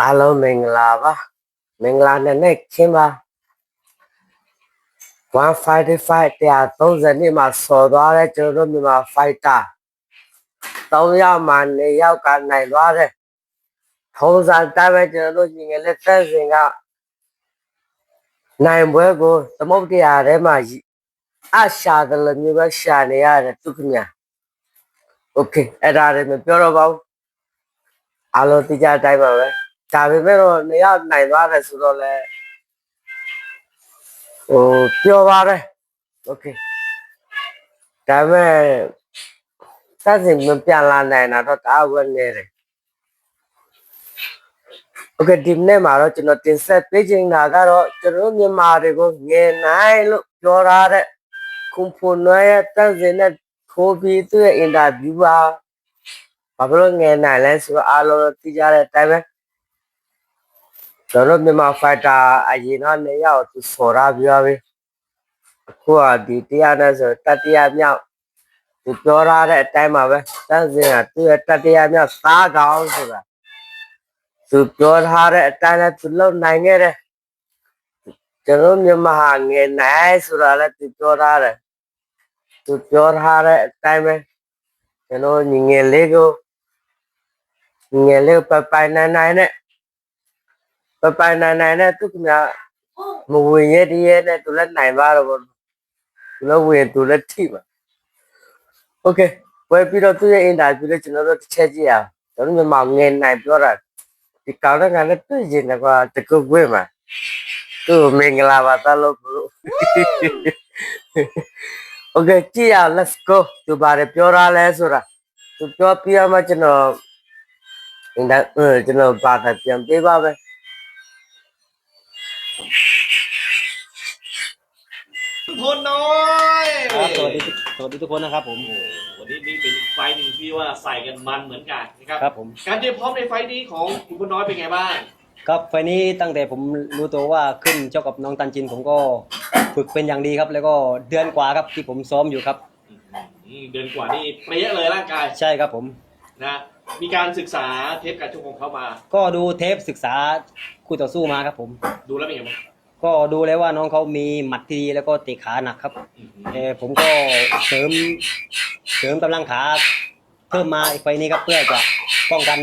အားလုံးမင်္ဂလာပါမင်္ဂလာနဲ့နဲ့ချင်းပါ155တရား30နှစ်မှာဆော်သွားတဲ့ကျွန်တော်တို့မြန်မာဖိုက်တာ3ယောက်မှနေယောက်ကနိုင်သွားတဲ့ထုံးစံတိုင်းပဲကျွန်တော်တို့ညီငယ်လက်သက်စင်ကနိုင်ပွဲကိုသမုတ်တရားထဲမှာအရှာတယ်လို့မျိုးပဲရှာနေရတယ်သူခင်ဗျာโอเคအဲ့ဒါလည်းမပြောတော့ပါဘူးအားလုံးသိကြတဲ့အတိုင်းပါပဲ ဒါပေမဲ့တော့နေရနိုင်သွားတယ်ဆိုတော့လေဟိုပြောပါတယ်โอเคဒါပေမဲ့စသဖြင့်မပြန်လာနိုင်တာတော့တအားဝက်နေတယ်โอเคဒီနေ့မှာတော့ကျွန်တော်တင်ဆက်ပေးချင်တာကတော့ကျွန်တော်တို့မြန်မာတွေကိုငယ်နိုင်လို့ပြောထားတဲ့ကွန်ဖိုနွယ်ရဲ့တန့်စင်တဲ့ခိုးပြီးသူ့ရဲ့အင်တာဗျူးပါဘာဖြစ်လို့ငယ်နိုင်လဲဆိုတော့အားလုံးသိကြတဲ့အတိုင်းပဲ ကျွန်တော်မြန်မာဖိုက်တာအရင်ကနေရောက်သူဆော်ရပြောပြီအခုကဒီတရားနဲ့ဆိုတတိယမြောက်သူပြောရတဲ့အတိုင်းပါပဲတန်းစင်ကသူ့ရဲ့တတိယမြောက်စားကောင်းဆိုတာသူပြောထားတဲ့အတိုင်းနဲ့သူလုံနိုင်ခဲ့တယ်ကျွန်တော်မြန်မာဟာငယ်နိုင်ဆိုတာလည်းသူပြောထားတယ်သူပြောထားတဲ့အတိုင်းပဲကျွန်တော်ညီငယ်လေးကိုညီငယ်လေးကိုပပိုင်နိုင်နိုင်နဲ့ ပပိုင်နိုင်နိုင်နဲ့သူကမြမဝင်ရတည်းရဲ့နဲ့သူလည်းနိုင်ပါတော့ဘောသူလည်းဝင်သူလည်းထိပါโอเคဝယ်ပြီးတော့သူ့ရဲ့အင်တာဗျူးလေးကျွန်တော်တို့တစ်ချက်ကြည့်အောင်ကျွန်တော်မြန်မာငယ်နိုင်ပြောတာဒီကောင်းတဲ့ကလည်းတွေ့ရင်တော့တကုတ်ဝဲမှာသူ့မင်္ဂလာပါတလို့โอเคကြည့်အောင် let's go သူပါတယ်ပြောရလဲဆိုတာသူပြောပြရမှကျွန်တော်အင်တာကျွန်တော်ဘာသာပြန်ပေးပါပဲ พลน้อยครับสวัสดีสวัสดีทุกคนนะครับผมวันนี้นี่เป็นไฟล์หนึ่งที่ว่าใส่กันมันเหมือนกันนะครับครับผม การเตรียมพร้อมในไฟล์นี้ของคุณพลน้อยเป็นไงบ้างครับไฟล์นี้ตั้งแต่ผมรู้ตัวว่าขึ้นเจ้ากับน้องตันจินผมก็ฝึกเป็นอย่างดีครับ แล้วก็เดือนกว่าครับที่ผมซ้อมอยู่ครับ อืมเดือนกว่านี่เปรี้ยเลยร่างกายใช่ครับผม นะมีการศึกษาเทปการชกของเขามา ก็ดูเทปศึกษาคู่ต่อสู้มาครับผม ดูแล้วเป็นไงบ้าง ก็ดูแล้วว่าน้องเขามีหมัดที่ดีแล้วก็เตะขาหนักครับอืมแต่ผมก็เสริมเสริมกำลังขาเพิ่มมาอีกไฟล์นี้ครับเพื่อจะป้องกัน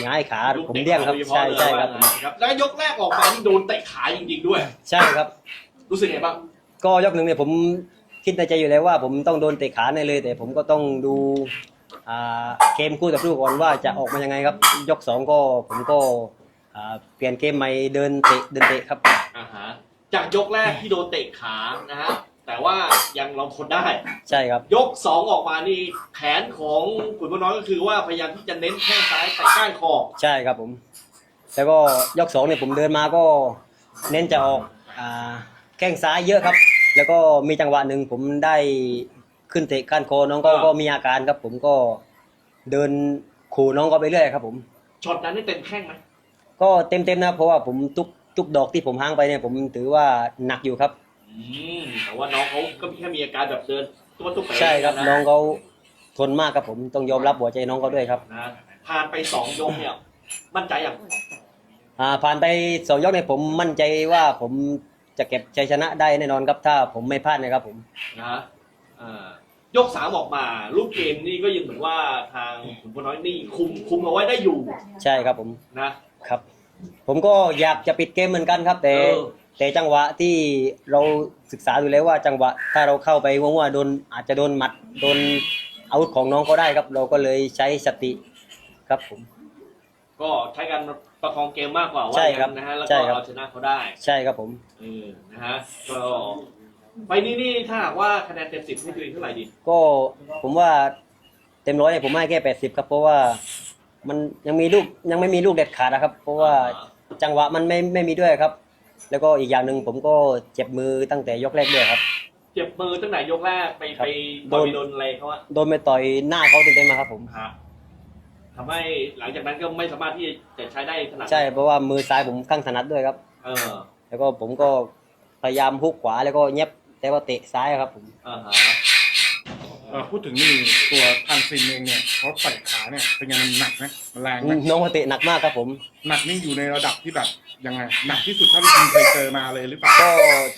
หงายขาลูกผมตะเลี่ยงครับโดฉใช่พาะใช่เลยครับผมนะครับ แล้วยกแรกออกมานี่โดนเตะขาจริงๆด้วย ใช่ครับ รู้สึกไงบ้าง ก็ยกหนึ่งเนี่ยผมคิดในใจอยู่แล้วว่า ผมต้องโดนเตะขาแน่เลย แต่ผมก็ต้องดูอ่าเกมคู่ต่อสู้ก่อนว่าจะออกมายังไงครับ ยกสองก็ผมก็ อ่าเปลี่ยนเกมใหม่เดินเตะเดินเตะครับ อ่าฮะจากยกแรกที่โดนเตะขานะฮะแต่ว่ายังเราทนได้ ใช่ครับ ยกสองออกมานี่แผนของขุนพลน้อยก็คือว่าพยายามที่จะเน้นแข้งซ้ายแต่ก้านคอใช่ครับผม แล้วก็ยกสองเนี่ยผมเดินมาก็เน้นจะออกอ่าแข้งซ้ายเยอะครับ แล้วก็มีจังหวะหนึ่งผมได้ขึ้นเตะก้านคอน้องก็ก็มีอาการครับ ผมก็เดินขู่น้องก็ไปเรื่อยครับ ผมช็อตนั้นนี่เต็มแข้งไหม ก็เต็มๆนะเพราะว่าผมทุกทุกดอกที่ผมห้างไปเนี่ยผมถือว่าหนักอยู่ครับ อืมแต่ว่าน้องเขาก็แค่มีอาการแบบเดินตัวตุ๊กเป๋ใช่ครับนะน้องเขาทนมากครับผมต้องยอมรับหัวใจน้องเขาด้วยครับนะผ่านไปสองยกเนี่ย มั่นใจอย่างอ่าผ่านไปสองยกเนี่ยผมมั่นใจว่าผมจะเก็บชัยชนะได้แน่นอนครับถ้าผมไม่พลาดนะครับผม นะฮะอ่ายกสามออกมาลูกเกมนี่ก็ยังเหมือนว่าทางขุนพลน้อยนี่คุมคุมเอาไว้ได้อยู่ใช่ครับผม นะ ครับ ผมก็อยากจะปิดเกมเหมือนกันครับ แต่ เออ แต่จังหวะที่เราศึกษาดูแล้วว่าจังหวะถ้าเราเข้าไปว่างๆโดนอาจจะโดนหมัดโดนอาวุธของน้องเขาได้ครับ เราก็เลยใช้สติครับผม ก็ใช้การประคองเกมมากกว่าว่าใช่ครับอย่างนั้นนะฮะแล้วใช่ก็ครับ เอาชนะเขาได้ใช่ครับผม เออนะฮะก็ไปนี้นี่ถ้าหากว่าคะแนนเต็มสิบให้ตัวเองเท่าไหร่ดีก็ผมว่าเต็มร้อยเนี่ยผมให้แค่แปดสิบครับ เพราะว่า มันยังมีลูกยังไม่มีลูกเด็ดขาดนะครับ เพราะว่าจังหวะมันไม่ไม่มีด้วยครับ แล้วก็อีกอย่างหนึ่งผมก็เจ็บมือตั้งแต่ยกแรกด้วยครับ เจ็บมือตั้งแต่ยกแรกไปครับไปโดต่อยนโดนอะไรเขาอะโดนไปต่อยหน้าเขาเต็มๆมาครับผมฮะทำให้หลังจากนั้นก็ไม่สามารถที่จะใช้ได้ถนัดใช่เพราะว่ามือซ้ายผมข้างถนัดด้วยครับ เออแล้วก็ผมก็พยายามฮุกขวาแล้วก็เย็บแต่ว่าเตะซ้ายครับผม อ่าฮะ เออพูดถึงนี่ตัวทันซินเองเนี่ยเขาเตะขาเนี่ยเป็นยังไงมันหนักไหมมันแรงไหมน้องเขาเตะหนักมากครับผม หนักนี่อยู่ในระดับที่แบบยังไงหนักที่สุดเท่าที่คุณเคยเจอมาเลยหรือเปล่าก็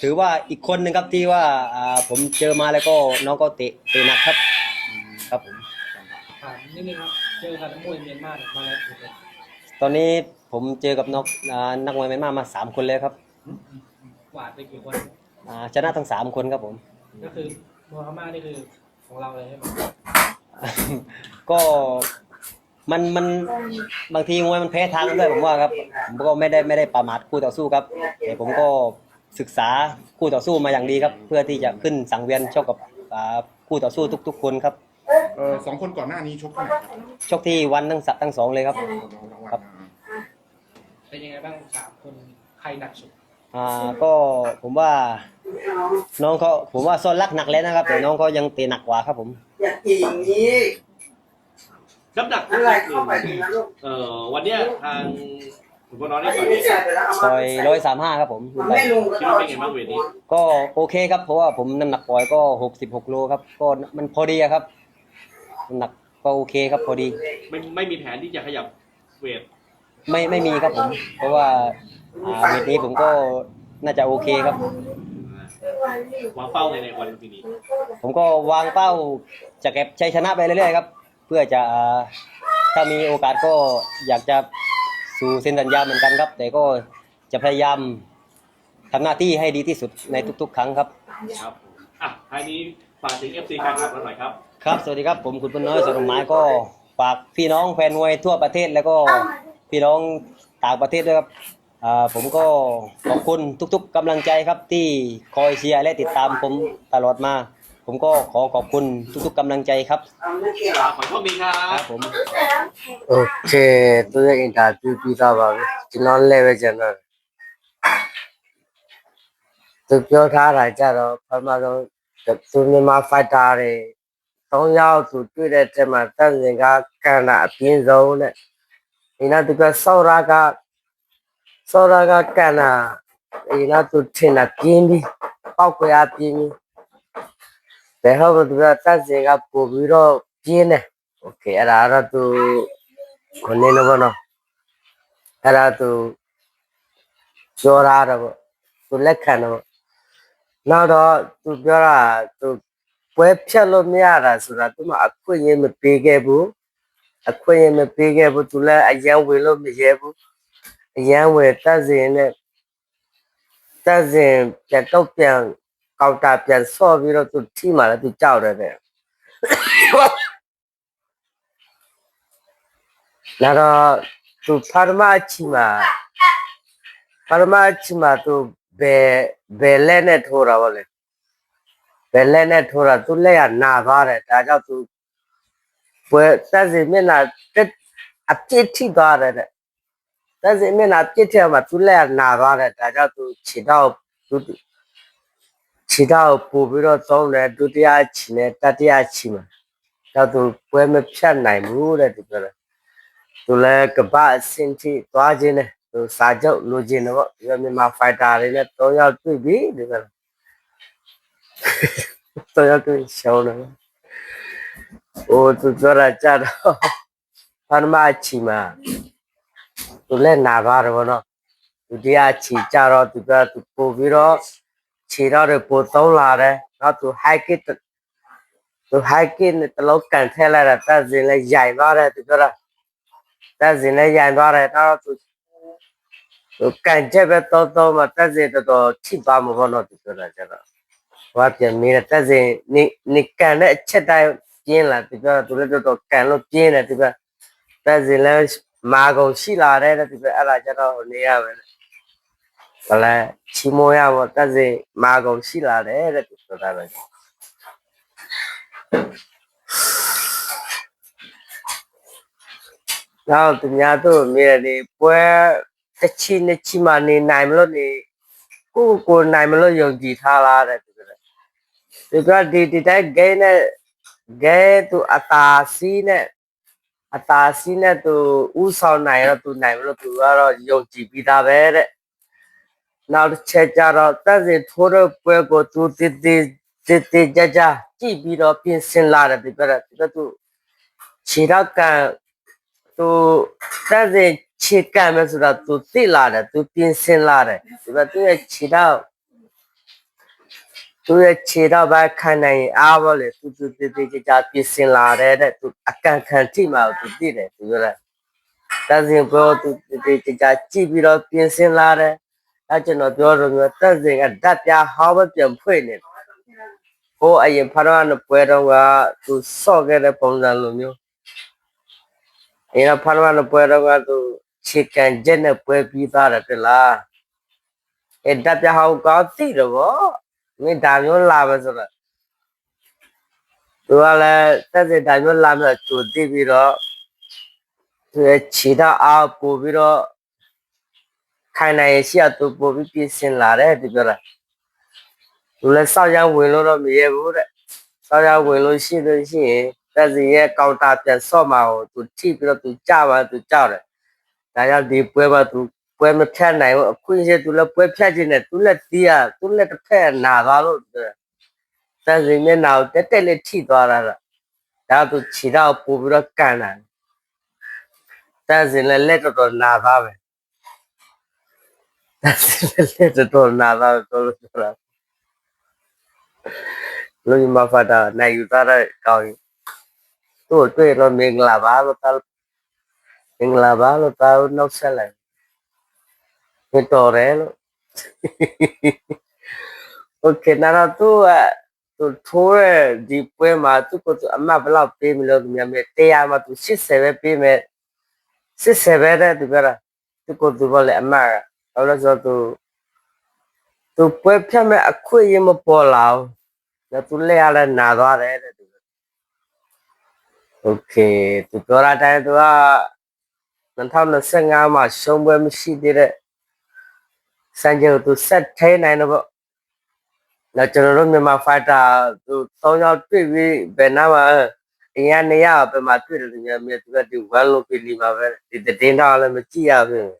ถือว่าอีกคนหนึ่งครับที่ว่าอ่าผมเจอมาแล้วก็น้องก็เตะเตะหนักครับครับผม ถามนิดนึงครับเจอกับนักมวยเมียนมาเนี่ยมาแล้วถูกไหมตอนนี้ผมเจอกับนักอ่านักมวยเมียนมามาสามคนเลยครับกวาดไปกี่คน อ่าชนะทั้งสามคนครับผม ก็คือมวยพม่านี่คือ ของเราเลยใช่ไหมก็มันมันบางทีมวยมันแพ้ทางกันด้วยผมว่าครับ ผมก็ไม่ได้ไม่ได้ประมาทคู่ต่อสู้ครับแต่ผมก็ศึกษาคู่ต่อสู้มาอย่างดีครับ เพื่อที่จะขึ้นสังเวียนชกกับอ่าคู่ต่อสู้ทุก ๆ คนครับเออสองคนก่อนหน้านี้ชกที่ไหนครับชกที่วันทั้งสัทั้งสองเลยครับครับเป็นยังไงบ้างสามคนใครหนักสุด อ่าก็ผมว่า น้องเขาผมว่าซ่อนรักหนักแล้วนะครับ แต่น้องเขายังเตะหนักกว่าครับผม อย่ากินอย่างนี้น้ำหนักอะไรเข้าไปดีนะลูกเอ่อวันเนี้ยทางคุณพ่อน้อยได้ไม่ต่อยใช่ไปแล้วเอาต่มาอยร้อยสามห้าครับผมมันไม่ลงคิดว่าเป็นไงบ้างเวทนี้ ก็โอเคครับเพราะว่าผมน้ำหนักปล่อยก็หกสิบหกโลครับ ก็มันพอดีอะครับน้ำหนักก็โอเคครับพอดี ไม่ไม่มีแผนที่จะขยับเวทไม่ไม่มีครับผม เพราะว่า อ่าเวทนี้ผมก็น่าจะโอเคครับ วางเป้าในในวันปีนี้ผมก็วางเป้าจะเก็บชัยชนะไปเรื่อยๆครับ เพื่อจะอ่าถ้ามีโอกาสก็อยากจะสู่เซ็นสัญญาเหมือนกันครับ แต่ก็จะพยายามทำหน้าที่ให้ดีที่สุดในทุก ๆ ครั้งครับ ครับอะท้ายนี้ฝากถึง FC การขับเราหน่อยครับครับ สวัสดีครับ ผมคุณพลน้อยสวนดอกไม้ก็ฝากพี่น้องแฟนมวยทั่วประเทศแล้วก็พี่น้องต่างประเทศด้วยครับ อ่าผมก็ขอบคุณทุกๆกำลังใจครับที่คอยเชียร์และติดตามผมตลอดมา ผมก็ขอขอบคุณทุกๆกำลังใจครับโอเครับขอโชคดีครับ ครับผม Okay, तो ये इंटरव्यू पीता बाबे किनॉन लेवे जनरल तो क्यों था राजा रो फरमारो जब तूने मार फाइट आ रे तो यार तू तू रहते मर तब जिंगा करना अपनी जोन है इना तू का सौरा का စင်ကကန်တာအပြင်းဆုံးတဲ့ဒီနောက်သူကစောရာကစောရာကကန်တာဒီနောက်သူထင်တာပြင်းပြီးပောက်ကွယ်အပြင်းပြီးဘယ်ဟုတ်သူကတက်စင်ကပို့ပြီးတော့ပြင်းတယ်โอเคအဲ့ဒါကတော့သူ ခုနေလို့ဘောနော်အဲ့ဒါသူပြောရတာပေါ့သူလက်ခံတော့ပေါ့နောက်တော့သူပြောတာသူပွဲဖြတ်လို့မရတာဆိုတာသူမအခွင့်အရေးမပေးခဲ့ဘူးအခွင့်အရေးမပေးခဲ့ဘူးသူလည်းအရန်ဝင်လို့မရဲဘူး အရန်ဝင်တက်စင်နဲ့တက်စင်ပြန်တော့ပြန်ကောက်တာပြန်ဆော့ပြီးတော့သူထိမှလည်းသူကြောက်တယ်တဲ့နောက်တော့သူဖာရမအချီမှာဖာရမအချီမှာသူဘယ်ဘယ်လက်နဲ့ထိုးတာဗောလေဘယ်လက်နဲ့ထိုးတာသူလက်ရနာသွားတယ်ဒါကြောင့်သူပွဲသက်စီမျက်နှာတက်အပြစ်ထိသွားတယ်တဲ့ သက်စီမျက်နှာပြစ်ထဲမှာသူလက်ရနာသွားတယ်ဒါကြောင့်သူခြေတော့သူခြေတော့ပို့ပြီးတော့သုံးတယ်ဒုတိယခြေနဲ့တတိယခြေမှာတော့သူပွဲမဖြတ်နိုင်ဘူးတဲ့သူပြောတယ်သူလည်းကပ္ပအစင်ထိသွားခြင်းနဲ့သူစာချုပ်လိုချင်တယ်ပေါ့ဒီကမြန်မာဖိုက်တာတွေနဲ့၃ယောက်တွေ့ပြီဒီက၃ယောက်တွေ့ရှောင်းတယ်ဟိုသူပြောတာကြတော့ပထမအချီမှာ သူလည်းနာသွားတယ်ပေါ့နော်ဒုတိယအချီကြတော့သူကသူပို့ပြီးတော့ခြေတော့တွေပို့သုံးလာတယ်နောက်သူ high kick သူ high kick နဲ့တလုံးကန်ထည့်လိုက်တာတက်စင်လည်းရိုင်သွားတယ်သူပြောတာတက်စင်နဲ့ရိုင်သွားတယ်တော့သူသူကန်ချက်ပဲတော့တော့မှတက်စင်တော်တော်ထိပါမှာဘောတော့သူပြောတာကျတော့ဟောပြန်မင်းတက်စင်နေနေကန်တဲ့အချက်တိုင်းပြင်းလာသူပြောသူလည်းတော်တော်ကန်လို့ပြင်းတယ်သူကတက်စင်လည်း မာကုန်ရှိလာတယ်တဲ့သူကအဲ့ဒါကျတော့နေရမယ်ဘလဲချီမိုးရပေါ့တက်စင်မာကုန်ရှိလာတယ်တဲ့သူပြောတာပဲနောက်သူများတို့မြေနေပွဲတစ်ချီနှစ်ချီမှနေနိုင်မလို့နေကိုယ့်ကိုယ်နိုင်မလို့ယုံကြည်ထားလားတဲ့သူကလည်းသူကဒီဒီတိုင်းဂိမ်းနဲ့ဂဲသူအတာစီးနဲ့ အတာစီးနဲ့သူဥဆောင်နိုင်တော့သူနိုင်မလို့သူကတော့ယုံကြည်ပြီးသားပဲတဲ့နောက်တစ်ချက်ကြတော့တက်စီထိုးတဲ့ပွဲကိုသူတည်တည်တတေတေကြကြကြည့်ပြီးတော့ပြင်ဆင်လာတယ်ဒီပြတော့ဒီတော့သူခြေတော့ကန်သူတက်စဉ်ခြေကန်မယ်ဆိုတော့သူသိလာတယ်သူပြင်ဆင်လာတယ်ဒီတော့သူရဲ့ခြေတော့ သူရဲ့ခြေတော့ဘာခံနိုင်ရင်အားပါလေသူသူတေတေကြကြပြင်ဆင်လာတယ်တဲ့သူအကန်ခံထိမှသူသိတယ်သူပြောတယ်တက်စဉ်ပြောသူတေတေကြကြကြည့်ပြီးတော့ပြင်ဆင်လာတယ်အဲကျွန်တော်ပြောတော့မျိုးတက်စဉ်ကဓာတ်ပြဟောင်းမပြန်ဖွင့်နေတယ်ဟိုအရင်ဖာရောနပွဲတော့ကသူစော့ခဲ့တဲ့ပုံစံလိုမျိုးအရင်ဖာရောနပွဲတော့ကသူချီကန်ချက်နဲ့ပွဲပြီးသားတယ်တလားအဲတပ်ပြဟောင်းကောင်းသိတော့ဗော မင်းဒါမျိုးလာမယ်ဆိုတော့သူကလည်းတက်တဲ့ဒါမျိုးလာမယ်သူသိပြီးတော့သူရဲ့ခြေတော့အားပို့ပြီးတော့ခိုင်နိုင်ရရှိရသူပို့ပြီးပြင်ဆင်လာတယ်ဒီပြောတာလူလည်းစောက်ရောက်ဝင်လို့တော့မရဘူးတဲ့စောက်ရောက်ဝင်လို့ရှိလို့ရှိရင်တက်စီရဲ့ကောင်တာပြန်ဆော့မှာကိုသူထိပြီးတော့သူကြပါသူကြောက်တယ်ဒါကြောင့်ဒီပွဲမှာသူ ပွဲမဖြတ်နိုင်ဘူးအခုရှိသူလည်းပွဲဖြတ်ခြင်းနဲ့သူလည်းတီးရသူလည်းတစ်ဖက်နာသွားလို့တက်စီမျက်နှာကိုတက်တက်လေးထိသွားတာတော့ဒါသူခြေတော့ပို့ပြီးတော့ကန်တာတက်စီလည်းလက်တော်တော်နာသွားပဲတက်စီလည်းလက်တော်တော်နာသွားပဲပြောလို့ပြောတာလူကြီးမဖတ်တာနိုင်ယူသားတဲ့ကောင်းရင်သူ့ကိုတွေ့တော့မင်္ဂလာပါလို့တာမင်္ဂလာပါလို့တာနှုတ်ဆက်လိုက် မတော်တယ်လို့ โอเคနာတော့သူကသူထိုးတဲ့ဒီပွဲမှာသူ့ကိုသူအမတ်ဘယ်လောက်ပေးမလို့သူများမဲ့တရားမှာသူ80ပဲပေးမယ်80ပဲတဲ့သူပြောတာသူ့ကိုသူဘောလေအမတ်ကဘာလို့လဲဆိုတော့သူသူပွဲဖြတ်မဲ့အခွင့်အရေးမပေါ်လာဘူး แล้วသူလက်ရလဲနာသွားတယ်တဲ့သူโอเคသူပြောတာတိုင်းသူက2025မှာရှုံးပွဲမရှိသေးတဲ့ စံချိန်ကိုသူဆက်ထဲနိုင်တော့ပေါ့နောက်ကျွန်တော်တို့မြန်မာဖိုက်တာသူ၃ယောက်တွေ့ပြီးဘယ်နာမှာအရင်နေရဘယ်မှာတွေ့တယ်လို့များမြတ်သူကဒီဝမ်လို့ပြည်လီမှာပဲဒီတင်းတော့လည်းမကြည့်ရဘူး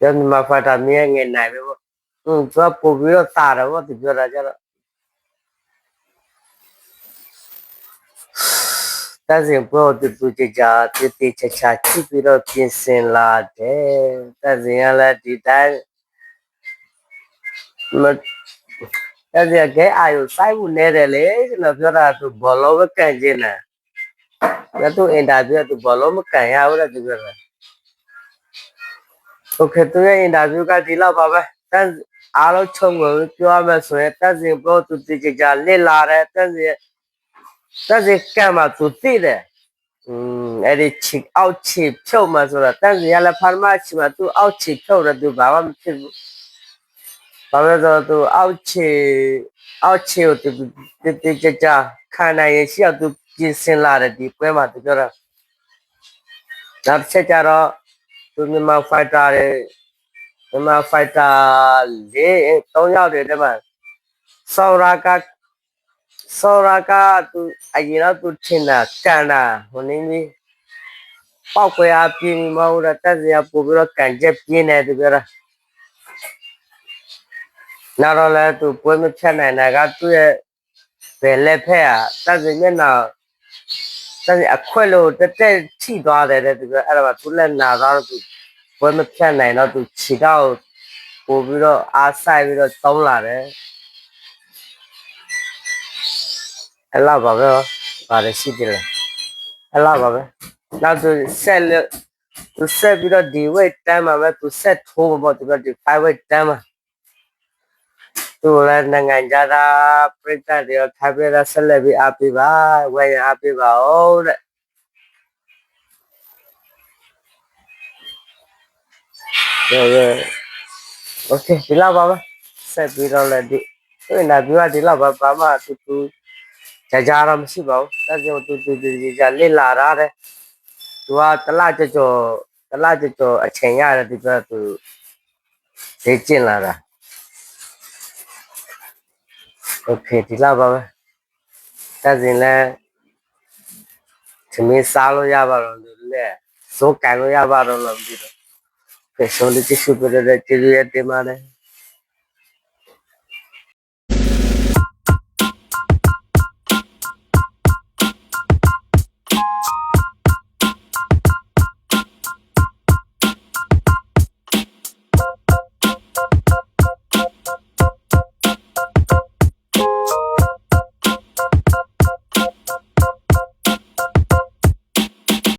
ကျွန်တော်မြန်မာဖိုက်တာမြဲငယ်နိုင်ပဲပေါ့อืมသူကပို့ပြီးတော့တာတယ်ပေါ့သူပြောတာကြတော့ တက်စဉ်ပွဲကိုတူတူကြကြတေးသေးချာချာကြည့်ပြီးတော့ပြင်ဆင်လာတယ်တက်စဉ်ကလည်းဒီတိုင်းမတက်စဉ်ကဲအာယုစိုက်ဖို့နေတယ်လေကျွန်တော်ပြောတာသူဘောလုံးမကန်ခြင်းနဲ့ငါတို့အင်တာဗျူးသူဘောလုံးမကန်ရဘူးလေသူပြောတာโอเคသူရဲ့အင်တာဗျူးကဒီလောက်ပါပဲတက်အားလုံးချုံကိုပြောရမယ်ဆိုရင်တက်စဉ်ပွဲတူတူကြကြလစ်လာတယ်တ တန်စီကံမှာသူသိတယ်อืมအဲ့ဒီချစ်အောက်ချစ်ဖြုတ်မှာဆိုတာတန်စီရလာဖာမချီမှာသူအောက်ချစ်ဖြုတ်ရသူဘာမှမဖြစ်ဘူးဘာလို့ဆိုတော့သူအောက်ချစ်အောက်ချစ်ကိုသူတိတိကျကျခံနိုင်ရရှိအောင်သူပြင်ဆင်လာတယ်ဒီပွဲမှာသူပြောတာနောက်ချက်ကြတော့သူမြန်မာဖိုက်တာတွေမြန်မာဖိုက်တာလေး၃ယောက်တွေတည်းမှာဆောရာက စောရာကသူအရင်တော့သူထင်တာကန်တာဟိုနေမီပောက်ကွယ်အပြင်းမဟုတ်တော့တက်စရာပို့ပြီးတော့ကန်ချက်ပြင်းတယ်သူပြောတာနောက်တော့လဲသူပွဲမဖြတ်နိုင်တာကသူ့ရဲ့ဘယ်လက်ဖက်อ่ะတက်စမျက်နှာတက်စအခွက်လို့တက်တက်ထိသွားတယ်တဲ့သူပြောအဲ့ဒါမှသူလက်နာသွားတော့သူပွဲမဖြတ်နိုင်တော့သူခြေတော့ပို့ပြီးတော့အားဆိုင်ပြီးတော့သုံးလာတယ် အဲ့လောက်ပါပဲဟောပါရရှိတယ်လေအဲ့လောက်ပါပဲနောက်သူဆက်လို့သူဆက်ပြီးတော့ဒီ weight တန်းမှာပဲသူဆက်ထိုးမှာပေါ့သူကဒီ five weight တန်းမှာသူလည်းနိုင်ငံခြားသားပြည်သက်တွေထိုင်ပြရဆက်လက်ပြီးအားပေးပါဝယ်ရအားပေးပါဦးတဲ့ရောရော okay ဒီလောက်ပါပဲဆက်ပြီးတော့လည်းဒီသူနာပြီးတော့ဒီလောက်ပါဘာမှသူသူ ကြာကြာတော့မရှိပါဘူးတက်ကြောတူတူတူကြာလစ်လာတာတဲ့သူကတလကြကြောတလကြကြောအချိန်ရတယ်ဒီကသူဒေးကျင်လာတာโอเคဒီလောက်ပါပဲတက်စင်လဲသမင်းစားလို့ရပါတော့လို့လဲစိုးကန်လို့ရပါတော့လို့မသိတော့ဖေဆိုလေးချစ်ပြတဲ့ကျေးဇူးရတင်ပါတယ်